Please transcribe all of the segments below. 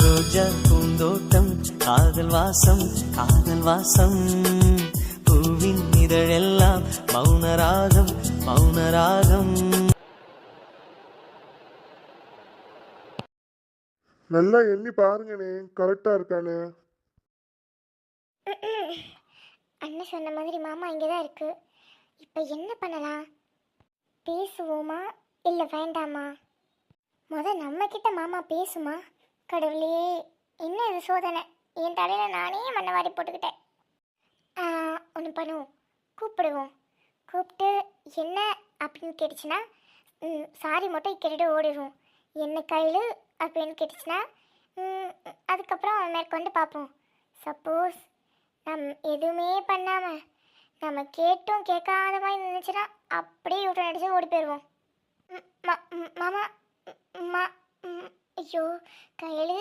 ரோஜா பூந்தோட்டம் காதல் வாசம் காதல் வாசம். பூவின் இதழெல்லாம் மௌனராகம் மௌனராகம் நல்லா எண்ணி பாருங்கண்ணே கரெக்டா இருக்கானே அண்ணன் சொன்ன மாதிரி மாமா இங்கே தான் இருக்கு. இப்போ என்ன பண்ணலாம்? பேசுவோமா? இல்லை வேண்டாமா? முத நம்ம கிட்ட மாமா பேசுமா? கடவுளே என்ன இது சோதனை? என் தலையில் நானே மண்ணை வாரி போட்டுக்கிட்டேன். ஒன்று பண்ணுவோம். கூப்பிடுவோம். கூப்பிட்டு என்ன? அப்படின்னு கேட்டுச்சுன்னா சாரி மட்டும் கேட்டுட்டு ஓடிடுவோம். என்ன கையில்? அப்படின்னு கேட்டுச்சுன்னா அதுக்கப்புறம் அதுக்கப்புறம் மேற்கொண்டு பார்ப்போம். சப்போஸ் நம் எதுவுமே பண்ணாமல் நம்ம கேட்டும் கேட்காத மாதிரி நினைச்சுன்னா அப்படியே யூட்டன் அடிச்சு ஓடி போயிடுவோம். மாமா மா ஐயோ கையலு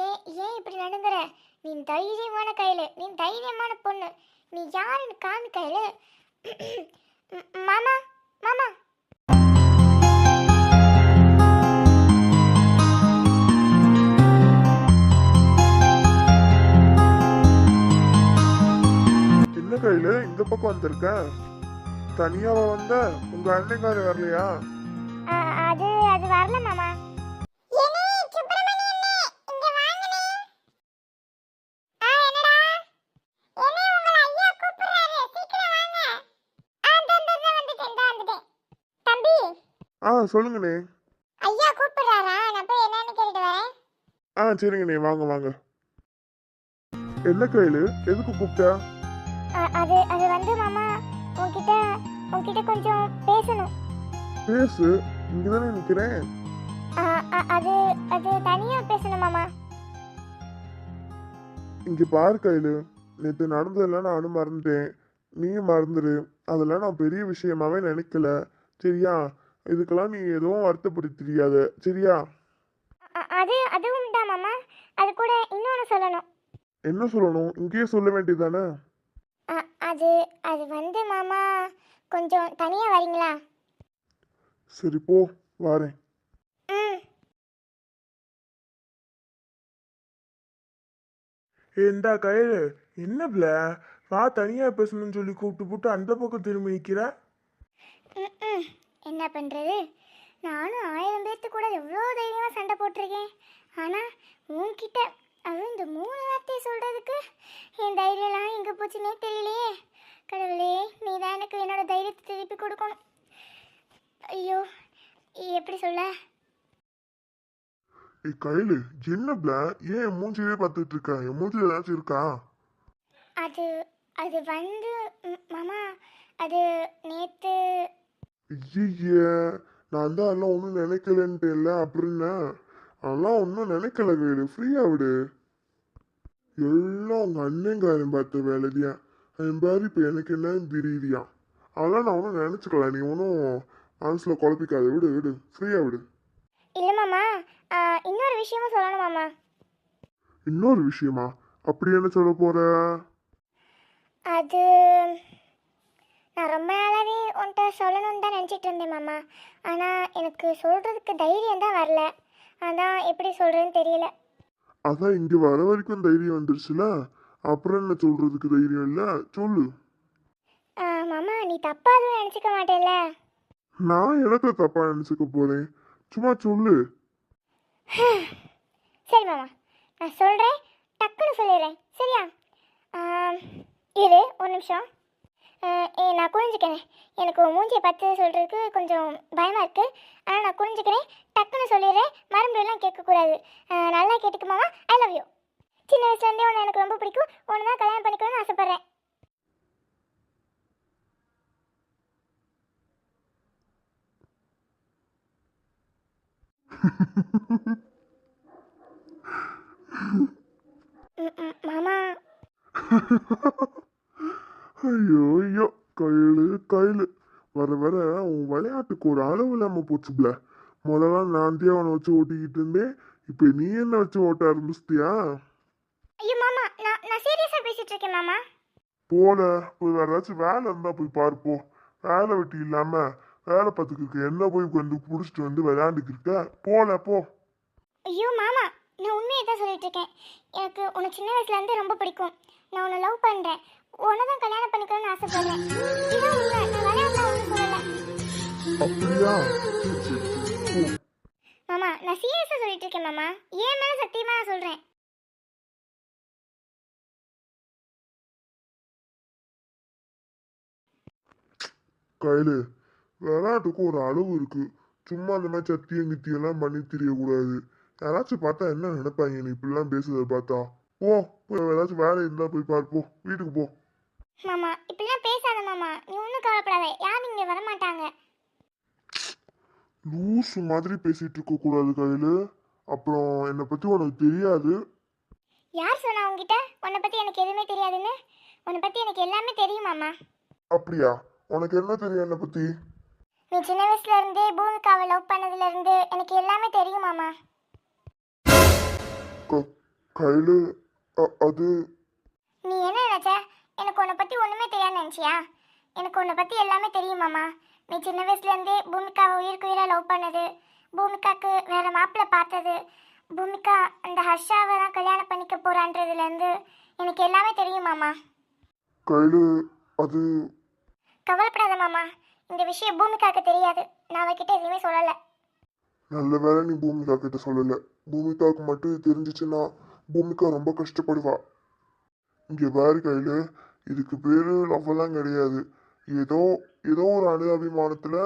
ஏன் ஏன் இப்படி நடுங்குற? நீ தைரியமான கையலு நீ தைரியமான பொண்ணு. நீ யாருன்னு காமி கையலு. மாமா மாமா. கையில இந்த பக்கம் வந்திருக்க? தனியாவா வந்த? உங்க அண்ணங்கார வரலையா? அது அது வரல மாமா. சொல்லுங்கண்ணே. ஐயா கூப்பிடுறாரா? நான் போய் என்னன்னு கேட்டுட்டு வரேன். ஆ சரிங்கண்ணே. வாங்க வாங்க. என்ன கையில? எதுக்கு கூப்பிட்டா? அது அது வந்து மாமா உன்கிட்ட உன்கிட்ட கொஞ்சம் பேசணும். பேசு. இங்கதானே நிக்கிறேன். அ, அ- அது அது தனியா பேசணும் மாமா. இங்க பாரு கையில. நேத்து நடந்ததெல்லாம் நானும் மறந்துட்டேன். நீயும் மறந்துடு அதெல்லாம் நான் பெரிய விஷயமாவே நினைக்கல. சரியா? இதுக்கெல்லாம் நீ எதுவும் வருத்தப்படுத்திரியாத சரியா? அ- அது அதுவும் தான் மாமா. அது கூட இன்னொன்று சொல்லணும். என்ன சொல்லணும்? இங்கேயே சொல்ல வேண்டியதானே அது அது வந்து மாமா கொஞ்சம் தனியா வரீங்களா? சரி போ வாரேன். ஏண்டா கையில. என்ன பிள்ள? வா தனியா பேசணும்னு சொல்லி கூப்பிட்டு போட்டு அந்த பக்கம் திரும்பி ம். என்ன பண்ணுறது நானும் ஆயிரம் பேர்த்து கூட எவ்வளோ தைரியமாக சண்டை போட்டிருக்கேன். ஆனால் உன்கிட்ட அதுவும் இந்த மூணு வார்த்தையை சொல்கிறதுக்கு என் தைரியம்லாம் எங்கே போச்சுன்னே தெரியலையே. கடவுளே நீ தான் எனக்கு என்னோட தைரியத்தை திருப்பி கொடுக்கணும். ஐயோ எப்படி சொல்ல? ஏய் கையில என்ன பிள்ள ஏன் என் மூஞ்சியே பார்த்துட்டு இருக்க? என் மூஞ்சில ஏதாச்சும் இருக்கா? அது அது வந்து மாமா அது நேற்று ஐய நான் தான் எல்லாம் ஒன்றும் நினைக்கலன்ட்டு இல்லை அப்படின்னா அதெல்லாம் ஒன்றும் நினைக்கல கையில ஃப்ரீயா விடு. எல்லாம் உங்க அண்ணங்காரன் பார்த்த வேலைதியா அவன் பாரு இப்போ எனக்கு என்னன்னு தெரியலையா அதெல்லாம் நான் ஒன்றும் நினச்சிக்கல நீ ஒன்றும் மனசில் குழப்பிக்காத. விடு விடு ஃப்ரீயா விடு. இல்லை மாமா இன்னொரு விஷயமும் சொல்லணும் மாமா. இன்னொரு விஷயமா? அப்படி என்ன சொல்ல போற? அது நான் ரொம்ப நாளாவே உன்கிட்ட சொல்லணும்னு தான் நினச்சிட்டு இருந்தேன் மாமா. ஆனால் எனக்கு சொல்கிறதுக்கு தைரியம் தான் வரல. அதான் எப்படி சொல்கிறேன்னு தெரியல. அதான் இங்க வர வரைக்கும் தைரியம் வந்துருச்சுல? அப்புறம் என்ன சொல்றதுக்கு தைரியம் இல்ல? சொல்லு. மாமா நீ தப்பாக எதுவும் நினச்சிக்க மாட்டேல்ல? நான் எனக்கு தப்பா நினைச்சுக்க போறேன்? சும்மா சொல்லு. சரி மாமா நான் சொல்கிறேன் டக்குன்னு சொல்லிடுறேன். சரியா? இரு ஒரு நிமிஷம். ஏ, நான் குனிஞ்சுக்கிறேன் எனக்கு மூஞ்சியை பார்த்து சொல்கிறதுக்கு கொஞ்சம் பயமாக இருக்குது ஆனால் நான் குனிஞ்சுக்கிறேன் டக்குன்னு சொல்லிடுறேன். மறுபடியெல்லாம் கேட்கக்கூடாது. நல்லா கேட்டுக்கு மாமா. ஐ லவ் யூ சின்ன வயசுலேருந்தே உன்னை எனக்கு ரொம்ப பிடிக்கும். உன்னை தான் கல்யாணம் பண்ணிக்கணும்னு ஆசைப்பட்றேன். மாமா. ஐயோ ஐயோ. கையிலு கையிலு. வர வர உன் விளையாட்டுக்கு ஒரு அளவு இல்லாம போச்சுப்ல முதல்ல நான் தான் அவனை வச்சு ஓட்டிக்கிட்டு இருந்தேன். இப்போ நீ என்ன வச்சு ஓட்ட ஆரம்பிச்சிட்டியா? ஐயோ மாமா. நான் நான் சீரியஸாக பேசிகிட்டு இருக்கேன் மாமா. போல. போய் வேற ஏதாச்சும் வேலை இருந்தா போய் பார்ப்போம் வேலை வெட்டி இல்லாம வேலை பார்த்துக்கிட்டு என்ன போய் வந்து புடிச்சிட்டு வந்து விளையாண்டுக்கிட்டு இருக்க போல போ. ஐயோ மாமா. நான் உண்மையை தான் சொல்லிட்டு இருக்கேன். எனக்கு உன்னை சின்ன வயசுல இருந்து ரொம்ப பிடிக்கும். நான் உன்னை லவ் பண்றேன். உன்னை தான் கல்யாணம் பண்ணிக்கணும்னு ஆசைப்படுறேன். இதான் உண்மை. நான் விளையாடலாம் ஒன்றும் சொல்லலை அப்படியா மாமா நான் சீரியஸாக சொல்லிட்டு இருக்கேன் மாமா. ஏன் மேலே சத்தியமாக நான் சொல்கிறேன் கையில விளையாட்டுக்கு ஒரு அளவு இருக்கு. சும்மா அந்த மாதிரி சத்தியம் கித்தியெல்லாம் பண்ணி தெரியக்கூடாது. யாராச்சும் பார்த்தா என்ன நினைப்பாங்க? நீ இப்படிலாம் பேசுறத பார்த்தா. போ போய் ஏதாச்சும் வேலை இருந்தா போய் பார்ப்போம் வீட்டுக்கு போ. மாமா இப்படிலாம் பேசாத மாமா. நீ ஒன்றும் கவலைப்படாத. யாரும் இங்கே வரமாட்டாங்க. லூசு மாதிரி பேசிட்டு இருக்க கூடாது கையில. அப்புறம் என்னை பத்தி உனக்கு தெரியாது. யார் சொன்னா உங்ககிட்ட உன்னை பற்றி எனக்கு எதுவுமே தெரியாதுன்னு? உன்னை பற்றி எனக்கு எல்லாமே தெரியும் மாமா. அப்படியா? உனக்கு என்ன தெரியும் என்னை பத்தி? நீ சின்ன வயசுல இருந்தே பூமிகாவை லவ் பண்ணதுல இருந்து எனக்கு எல்லாமே தெரியும் மாமா. கையில அது. நீ என்ன நினைச்ச? எனக்கு உன்னை பற்றி ஒன்றுமே தெரியாது நினச்சியா? எனக்கு உன்னை பற்றி எல்லாமே தெரியும் மாமா. நீ சின்ன வயசுலேருந்தே பூமிகாவை உயிருக்கு உயிராக லவ் பண்ணது பூமிகாக்கு வேற மாப்பிள்ளை பார்த்தது பூமிகா அந்த ஹர்ஷாவை தான் கல்யாணம் பண்ணிக்க போறான்றதுலேருந்து எனக்கு எல்லாமே தெரியும் மாமா. கையில அது கவலைப்படாத மாமா. இந்த விஷயம் பூமிகாக்கு தெரியாது. நான் அவகிட்ட எதுவுமே சொல்லலை. நல்ல வேலை நீ பூமிகா கிட்ட சொல்லல. பூமிகாவுக்கு மட்டும் தெரிஞ்சிச்சுன்னா பூமிகா ரொம்ப கஷ்டப்படுவா. இங்கே பாரு கையில் இதுக்கு பேர் லவ்வெல்லாம் கிடையாது. ஏதோ ஏதோ ஒரு அனுதாபிமானத்தில்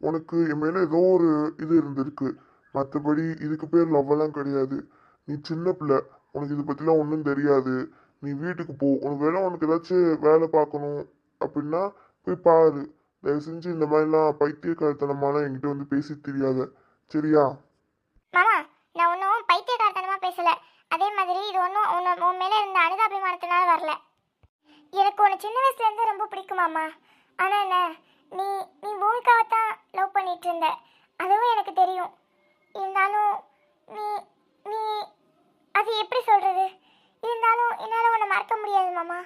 உனக்கு என் மேலே ஏதோ ஒரு இது இருந்திருக்கு. மற்றபடி இதுக்கு பேர் லவ்வெல்லாம் கிடையாது. நீ சின்ன பிள்ளை உனக்கு இதை பற்றிலாம் ஒன்றும் தெரியாது. நீ வீட்டுக்கு போ உனக்கு வேணா உனக்கு ஏதாச்சும் வேலை பார்க்கணும் அப்படின்னா போய் பாரு. தயவு செஞ்சு இந்த மாதிரிலாம் பைத்தியக்காரத்தனமாலாம் என்கிட்ட வந்து பேசி தெரியாத. சரியா மாமா நான் ஒன்றும் பைத்தியக்காரத்தனமாக பேசல அதே மாதிரி இது ஒன்றும் உன்னை உன் மேலே இருந்த அனுதாபிமானத்தினால வரல எனக்கு உன்னை சின்ன வயசுலேருந்து ரொம்ப பிடிக்குமாம்மா ஆனால் என்ன நீ நீ பூமிக்காவை தான் லவ் பண்ணிட்டு இருந்த. அதுவும் எனக்கு தெரியும். இருந்தாலும் நீ நீ அது எப்படி சொல்கிறது இருந்தாலும் என்னால் உன்னை மறக்க முடியாது மாமா.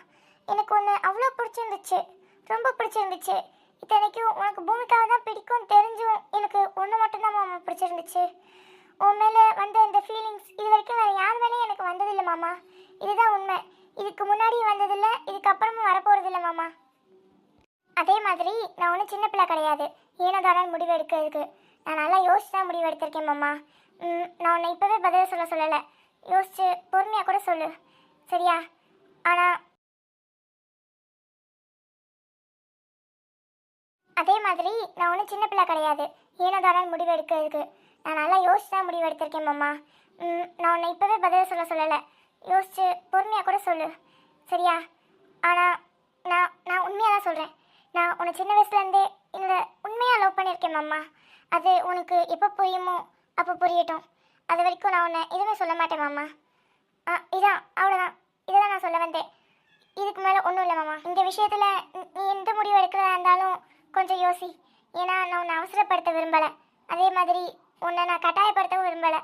எனக்கு உன்னை அவ்வளோ பிடிச்சிருந்துச்சு. ரொம்ப பிடிச்சிருந்துச்சு. இத்தனைக்கும் உனக்கு பூமிக்காவை தான் பிடிக்கும் தெரிஞ்சும் எனக்கு ஒன்று மட்டும்தான் மாமா பிடிச்சிருந்துச்சு. உன் மேலே வந்த இந்த ஃபீலிங்ஸ் இது வரைக்கும் வேறு யார் மேலேயும் எனக்கு வந்ததில்லை மாமா. இதுதான் உண்மை. இதுக்கு முன்னாடி வந்ததில்ல இதுக்கப்புறமும் வரப்போகிறதில்ல மாமா. அதே மாதிரி நான் ஒன்றும் சின்ன பிள்ளை கிடையாது. ஏனோ தானே முடிவு எடுக்கிறதுக்கு. நான் நல்லா யோசிச்சு தான் முடிவு எடுத்திருக்கேன் மாமா. நான் உன்னை இப்போவே பதில் சொல்ல சொல்லலை. யோசிச்சு பொறுமையாக கூட சொல்லு. சரியா? ஆனால் அதே மாதிரி நான் ஒன்றும் சின்ன பிள்ளை கிடையாது. ஏனோ தானே முடிவு எடுக்கிறதுக்கு. நான் நல்லா யோசிச்சு தான் முடிவு எடுத்திருக்கேன் மாமா. நான் உன்னை இப்போவே பதில் சொல்ல சொல்லலை. யோசிச்சு பொறுமையாக கூட சொல்லு. சரியா? ஆனால் நான் நான் உண்மையாக தான் சொல்கிறேன் நான் உன்னை சின்ன வயசுலேருந்தே என்னோட உண்மையாக லவ் பண்ணியிருக்கேன் மாமா. அது உனக்கு எப்போ புரியுமோ அப்போ புரியட்டும். அது வரைக்கும் நான் உன்னை எதுவுமே சொல்ல மாட்டேன் மாமா. ஆ இதான் அவ்வளோதான் இதை தான் நான் சொல்ல வந்தேன். இதுக்கு மேலே ஒன்றும் இல்லை மாமா. இந்த விஷயத்தில் நீ எந்த முடிவு எடுக்கிறதா இருந்தாலும் கொஞ்சம் யோசி. ஏன்னா நான் உன்னை அவசரப்படுத்த விரும்பலை. அதே மாதிரி உன்னை நான் கட்டாயப்படுத்தவும் விரும்பலை.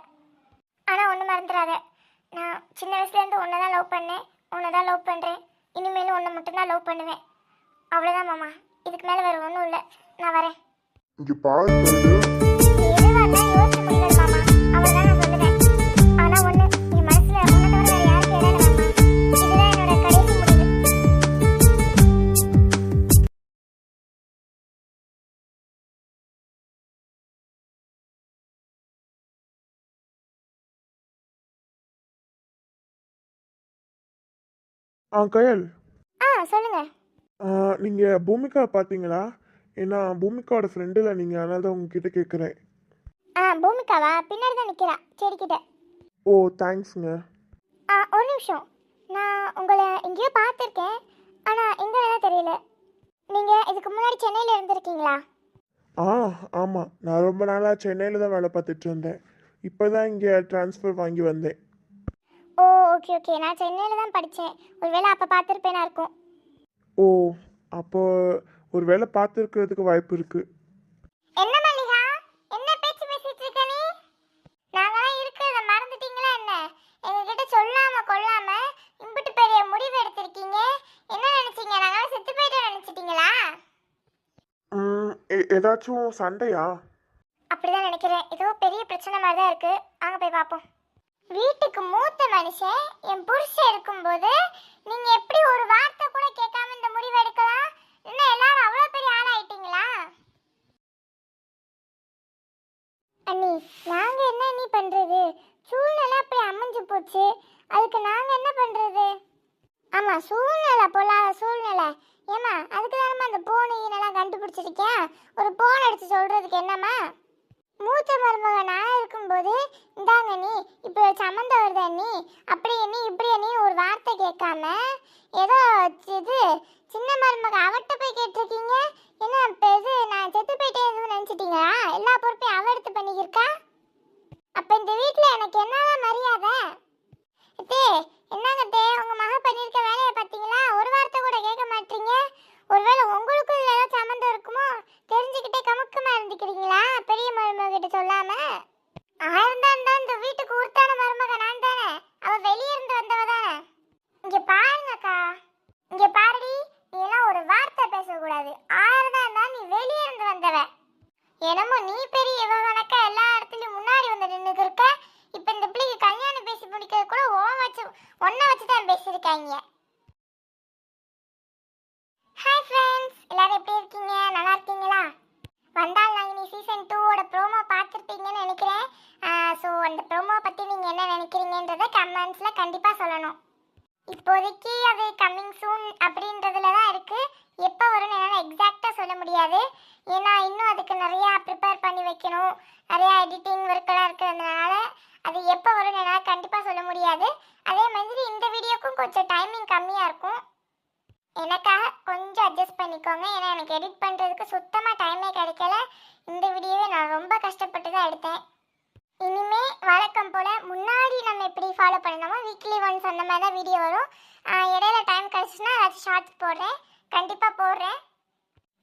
ஆனால் ஒன்று மறந்துடாத. நான் சின்ன வயசுலேருந்து உன்னை தான் லவ் பண்ணேன். உன்னை தான் லவ் பண்ணுறேன் இனிமேலும் உன்னை மட்டும்தான் லவ் பண்ணுவேன். அவ்வளோதான் மாமா. இதுக்கு மேலே வேறு ஒன்றும் இல்லை. நான் வரேன். இங்கே பாரு ஆ கயல். ஆ சொல்லுங்கள் ஆ, நீங்க பூமிகா பாத்தீங்களா ஏன்னா பூமிகாவோட ஃப்ரெண்டுல நீங்க அதனால தான் உங்ககிட்ட கேட்குறேன் ஆ பூமிகாவா? பின்னாடி தான் நிற்கிறா செடிக்கிட்ட. ஓ தேங்க்ஸுங்க ஆ ஒரு நிமிஷம். நான் உங்களை எங்கேயோ பார்த்துருக்கேன். ஆனால் எங்கேலாம் தெரியல. நீங்கள் இதுக்கு முன்னாடி சென்னையில் இருந்திருக்கீங்களா? ஆ ஆமாம் நான் ரொம்ப நாளாக சென்னையில் தான் வேலை பார்த்துட்டு இருந்தேன். இப்போ தான் இங்கே ட்ரான்ஸ்ஃபர் வாங்கி வந்தேன். Okay okay. நான் சென்னையில் தான் படித்தேன் ஒருவேளை அப்போ பார்த்துருப்பேனா இருக்கும். ஓ அப்போ ஒரு வேலை பார்த்துருக்கிறதுக்கு வாய்ப்பு இருக்குது என்ன மல்லிகா? என்ன பேச்சு பேசிட்டு இருக்க நீ? நாங்களாம் இருக்கிறத மறந்துட்டீங்களா என்ன? எங்ககிட்ட சொல்லாம கொள்ளாம இம்புட்டு பெரிய முடிவு எடுத்திருக்கீங்க. என்ன நினைச்சீங்க? நாங்களாம் செத்து போயிட்டோம் நினைச்சிட்டீங்களா? ஏதாச்சும் சண்டையா? அப்படிதான் நினைக்கிறேன். ஏதோ பெரிய பிரச்சனை மாதிரி தான் இருக்கு. வாங்க போய் பார்ப்போம். வீட்டுக்கு மூத்த மனுஷன் என் புருஷன் இருக்கும்போது நீங்க எப்படி ஒரு வார்த்தை கூட கேட்காம இந்த முடிவு எடுக்கலாம் என்ன எல்லாரும் அவ்வளவு பெரிய ஆளாயிட்டீங்களா அண்ணி நாங்க என்ன நீ பண்றது சூழ்நிலை அப்படி அமைஞ்சு போச்சு அதுக்கு நாங்க என்ன பண்றது ஆமா சூழ்நிலை பொல்லாத சூழ்நிலை ஏமா அதுக்கு தானம்மா அந்த போன் இதெல்லாம் கண்டுபிடிச்சிருக்கேன் ஒரு போன் அடிச்சு சொல்றதுக்கு என்னம்மா மூத்த மருமக நான் இருக்கும்போது இந்தாங்க நீ இப்போ சம்மந்தம் வருதா நீ அப்படி நீ இப்படி நீ ஒரு வார்த்தை கேட்காம ஏதோ இது சின்ன மருமக அவட்ட போய் கேட்டிருக்கீங்க என்ன இப்போ இது நான் செத்து போயிட்டேன் எதுவும் நினச்சிட்டீங்களா எல்லா பொறுப்பையும் அவ எடுத்து பண்ணிக்கிருக்கா அப்போ இந்த வீட்டில் எனக்கு என்னதான் மரியாதை அத்தே என்னங்க அத்தே உங்க மக பண்ணிருக்க வேலையை பார்த்தீங்களா ஒரு வார்த்தை கூட கேட்க மாட்டீங்க ஒருவேளை உங்களுக்கும் இதுல ஏதாவது சம்மந்தம் இருக்குமோ தெரிஞ்சுக்கிட்டே கமுக்கமா இருந்துக்கிறீங்களா பெரிய மருமக கிட்ட சொல்லாம ஆயிரம் தான் இருந்தா இந்த வீட்டுக்கு உருத்தான மருமக நான் தானே அவ வெளியே இருந்து வந்தவ தானே இங்க பாருங்கக்கா இங்க பாருடி நீ எல்லாம் ஒரு வார்த்தை பேசக்கூடாது ஆயிரம் தான் இருந்தா நீ வெளியே இருந்து வந்தவ என்னமோ நீ பெரிய இவ கணக்கா எல்லா இடத்துலயும் முன்னாடி வந்து நின்னுக்கு இருக்க இப்ப இந்த பிள்ளைக்கு கல்யாணம் பேசி முடிக்கிறது கூட ஓன் வச்சு ஒன்ன வச்சு இருக்காங்க. ஹாய் ஃப்ரெண்ட்ஸ் எல்லாரும் எப்படி இருக்கீங்க? நல்லா இருக்கீங்களா? வந்தால் நான் இனி சீசன் டூவோட ப்ரோமோ பார்த்துருப்பீங்கன்னு நினைக்கிறேன். ஸோ அந்த ப்ரோமோ பற்றி நீங்கள் என்ன நினைக்கிறீங்கன்றதை கமெண்ட்ஸில் கண்டிப்பாக சொல்லணும். இப்போதைக்கு அது கம்மிங் சூன் அப்படின்றதுல தான் இருக்குது எப்போ வரும்னு என்னால் எக்ஸாக்டாக சொல்ல முடியாது. ஏன்னா இன்னும் அதுக்கு நிறையா ப்ரிப்பேர் பண்ணி வைக்கணும். நிறையா எடிட்டிங் ஒர்க்கெல்லாம் இருக்கிறதுனால அது எப்போ வரும்னு என்னால் கண்டிப்பாக சொல்ல முடியாது. அதே மாதிரி இந்த கொஞ்சம் டைமிங் கம்மியாக இருக்கும். எனக்காக கொஞ்சம் அட்ஜஸ்ட் பண்ணிக்கோங்க. ஏன்னா எனக்கு எடிட் பண்ணுறதுக்கு சுத்தமாக டைமே கிடைக்கல. இந்த வீடியோவை நான் ரொம்ப கஷ்டப்பட்டு தான் எடுத்தேன். இனிமே வழக்கம் போல் முன்னாடி நம்ம எப்படி ஃபாலோ பண்ணணுமோ வீக்லி ஒன்ஸ் அந்த மாதிரி தான் வீடியோ வரும். இடையில டைம் கிடச்சுன்னா ஏதாச்சும் ஷார்ட்ஸ் போடுறேன். கண்டிப்பாக போடுறேன்.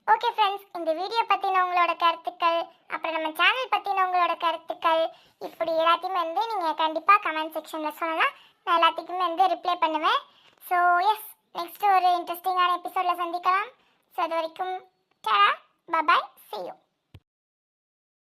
ஓகே ஃப்ரெண்ட்ஸ் இந்த வீடியோ பற்றின உங்களோட கருத்துக்கள் அப்புறம் நம்ம சேனல் பற்றின உங்களோட கருத்துக்கள் இப்படி எல்லாத்தையுமே வந்து நீங்கள் கண்டிப்பாக கமெண்ட் செக்ஷனில் சொல்லலாம். நான் எல்லாத்துக்குமே வந்து ரிப்ளை பண்ணுவேன். ஸோ எஸ் நெக்ஸ்ட் ஒரு இன்ட்ரெஸ்டிங்கான எபிசோடில் சந்திக்கலாம். ஸோ அது வரைக்கும் டா பபாய் செய்யும்